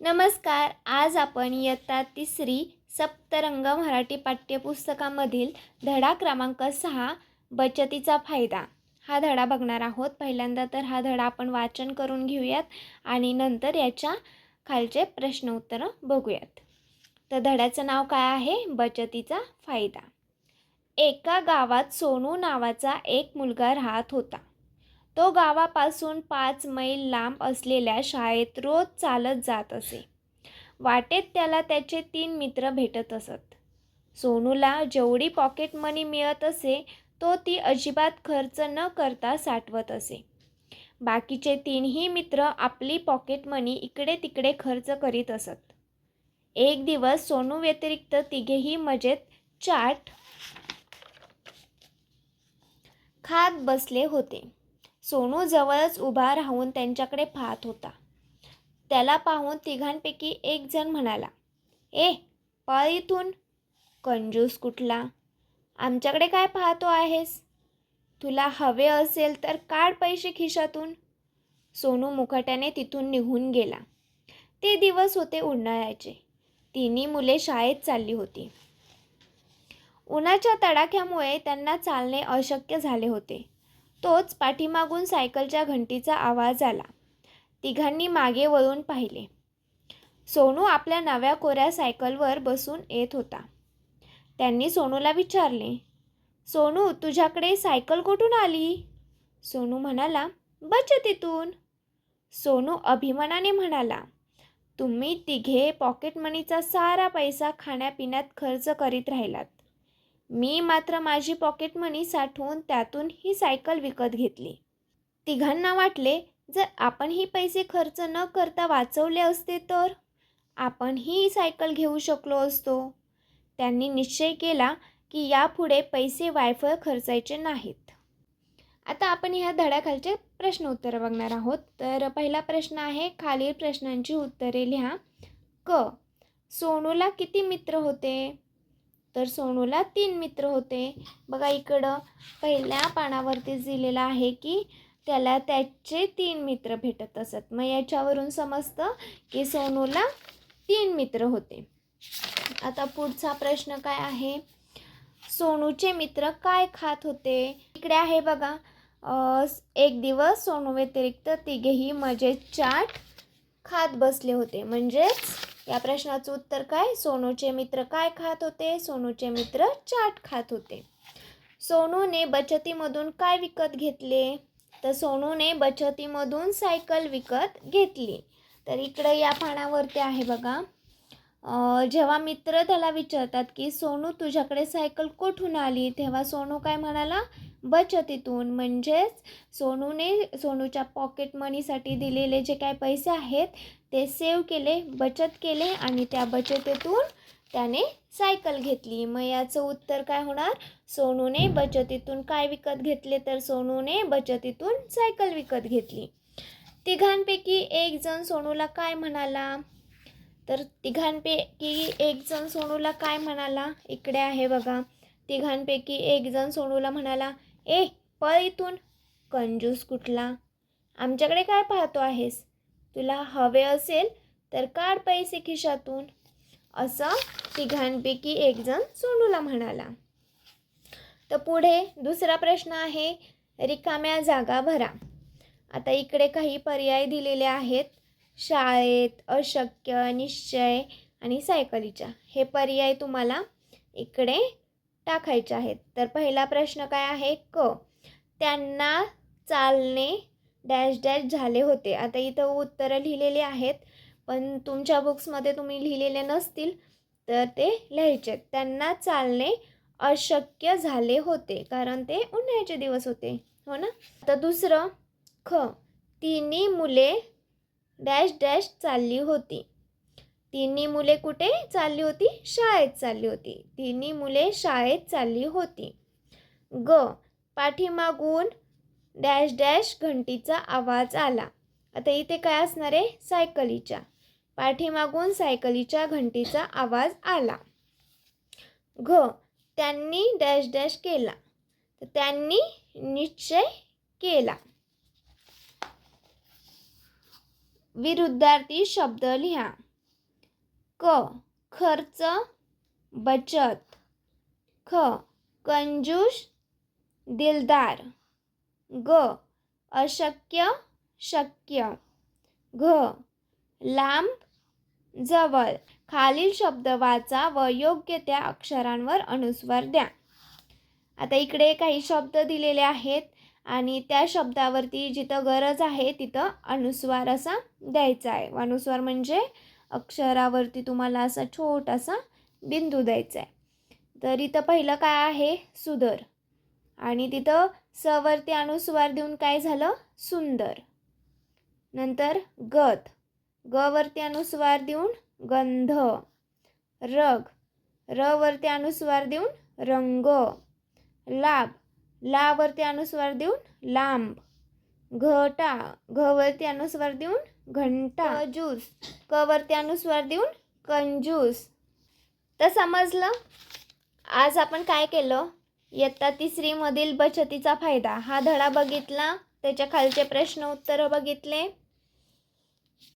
नमस्कार आज आपण इयत्ता तिसरी सप्तरंग मराठी पाठ्यपुस्तकामधील धडा क्रमांक सहा बचतीचा फायदा. हा धडा बघणार आहोत. पहिल्यांदा तर हा धडा आपण वाचन करून घेऊयात आणि नंतर याच्या खालचे प्रश्न उत्तरं बघूयात. तर धड्याचं नाव काय आहे? बचतीचा फायदा. एका गावात सोनू नावाचा एक मुलगा राहत होता. तो गावापासून पाच मैल लांब असलेल्या शाळेत रोज चालत जात असे. वाटेत त्याला त्याचे तीन मित्र भेटत असत. सोनूला जेवढी पॉकेट मनी मिळत असे तो ती अजिबात खर्च न करता साठवत असे. बाकीचे तीनही मित्र आपली पॉकेट मनी इकडे तिकडे खर्च करीत असत. एक दिवस सोनू व्यतिरिक्त तिघेही मजेत चाट खात बसले होते. सोनू जवळच उभा राहून त्यांच्याकडे पाहत होता. त्याला पाहून तिघांपैकी एक जण म्हणाला ए पळ इथून. कंजूस कुठला? आमच्याकडे काय पाहतो आहेस? तुला हवे असेल तर काढ पैसे खिशातून. सोनू मुखट्याने तिथून निघून गेला. ते दिवस होते उन्हाळ्याचे. तिन्ही मुले शाळेत चालली होती. उन्हाच्या तडाख्यामुळे त्यांना चालणे अशक्य झाले होते. तोच पाठीमागून सायकलच्या घंटीचा आवाज आला. तिघांनी मागे वळून पाहिले. सोनू आपल्या नव्या कोऱ्या सायकलवर बसून येत होता. त्यांनी सोनूला विचारले सोनू तुझ्याकडे सायकल कुठून आली? सोनू म्हणाला बचतीतून सोनू अभिमानाने म्हणाला तुम्ही तिघे पॉकेट मनीचा सारा पैसा खाण्यापिण्यात खर्च करीत राहिलात. मी मात्र माझी पॉकेट मनी साठवून त्यातून ही सायकल विकत घेतली. तिघांना वाटले जर आपण ही पैसे खर्च न करता वाचवले असते तर? आपण ही सायकल घेऊ शकलो असतो. त्यांनी निश्चय केला की यापुढे पैसे वायफळ खर्चायचे नाहीत. आता आपण ह्या धड्याखालचे प्रश्न उत्तरं बघणार आहोत. तर पहिला प्रश्न आहे खालील प्रश्नांची उत्तरे लिहा. क. सोनूला किती मित्र होते? तर सोनूला तीन मित्र होते. बघा इकडं पहिल्या पानावरतीच दिलेलं आहे की त्याला त्याचे तीन मित्र भेटत असत. मग याच्यावरून समजतं की सोनूला तीन मित्र होते. आता पुढचा प्रश्न काय आहे? सोनूचे मित्र काय खात होते? इकडे आहे बघा. एक दिवस सोनू व्यतिरिक्त तिघेही मजेत चाट खात बसले होते. म्हणजेच या प्रश्नाचं उत्तर काय? सोनूचे मित्र काय खात होते? सोनूचे मित्र चाट खात होते. सोनूने बचतीमधून काय विकत घेतले? तर सोनूने बचतीमधून सायकल विकत घेतली. तर इकडे या पानावरती आहे बघा. जेव्हा मित्र त्याला विचारतात की सोनू तुझ्याकडे सायकल कुठून आली? तेव्हा सोनू काय म्हणाला बचतीतून म्हणजेच सोनूने सोनूच्या पॉकेट मनीसाठी दिलेले जे काय पैसे आहेत ते सेव्ह केले बचत केले आणि त्या बचतीतून त्याने सायकल घेतली. मग याचं उत्तर काय होणार? सोनूने बचतीतून काय विकत घेतले? तर सोनूने बचतीतून सायकल विकत घेतली. तिघांपैकी एक जण सोनूला काय म्हणाला? तर तिघांपैकी एक जण सोनूला काय म्हणाला? इकडे आहे बघा. तिघांपैकी एक जण सोनूला म्हणाला ए पळ इथून. कंजूस कुठला? आमच्याकडे काय पाहतो आहेस? तुला हवे असेल तर काढ पैसे खिशातून. असं तिघांपैकी एकजण सोनूला म्हणाला. तर पुढे दुसरा प्रश्न आहे रिकाम्या जागा भरा. आता इकडे काही पर्याय दिलेले आहेत. शाळेत अशक्य निश्चय आणि सायकलीच्या. हे पर्याय तुम्हाला इकडे टाकायचे आहेत. तर पहिला प्रश्न काय आहे? क. त्यांना चालणे डॅश डॅश झाले होते. आता इथं उत्तरं लिहिलेली आहेत पण तुमच्या बुक्समध्ये तुम्ही लिहिलेले नसतील तर ते लिहायचे आहेत. त्यांना चालणे अशक्य झाले होते कारण ते उन्हाळ्याचे दिवस होते. हो ना? तर दुसरं ख. तिन्ही मुले डॅश डॅश चालली होती. तिन्ही मुले कुठे चालली होती? शाळेत चालली होती. तिन्ही मुले शाळेत चालली होती. ग. पाठीमागून डॅश डॅश घंटीचा आवाज आला. आता इथे काय असणार आहे? सायकलीच्या. पाठीमागून सायकलीच्या घंटीचा आवाज आला. घ त्यांनी डॅश डॅश केला. तर त्यांनी निश्चय केला. विरुद्धार्थी शब्द लिहा. क खर्च बचत. ख कंजूश दिलदार. ग अशक्य शक्य. घ लांब जवळ. खालील शब्द वाचा व योग्य त्या अक्षरांवर अनुस्वार द्या. आता इकडे काही शब्द दिलेले आहेत आणि त्या शब्दावरती जिथं गरज आहे तिथं अनुस्वार असा द्यायचा आहे. अनुस्वार म्हणजे अक्षरावरती तुम्हाला असा छोटासा बिंदू द्यायचा आहे. तर इथं पहिलं काय आहे? सुदर. आणि तिथं सवरती अनुस्वार देऊन काय झालं? सुंदर. नंतर गत. गवरती अनुस्वार देऊन गंध. रग. रवरती अनुस्वार देऊन रंग. लाभ. लावरती अनुस्वार देऊन लांब. घटा. घवरती अनुस्वार देऊन घंटा. ज्यूस. कवर वरती अनुस्वार देऊन कंजूस तर समजलं? आज आपण काय केलं? इयत्ता तिसरीमधील बचतीचा फायदा. हा धडा बघितला त्याच्या खालचे प्रश्न उत्तरं बघितले.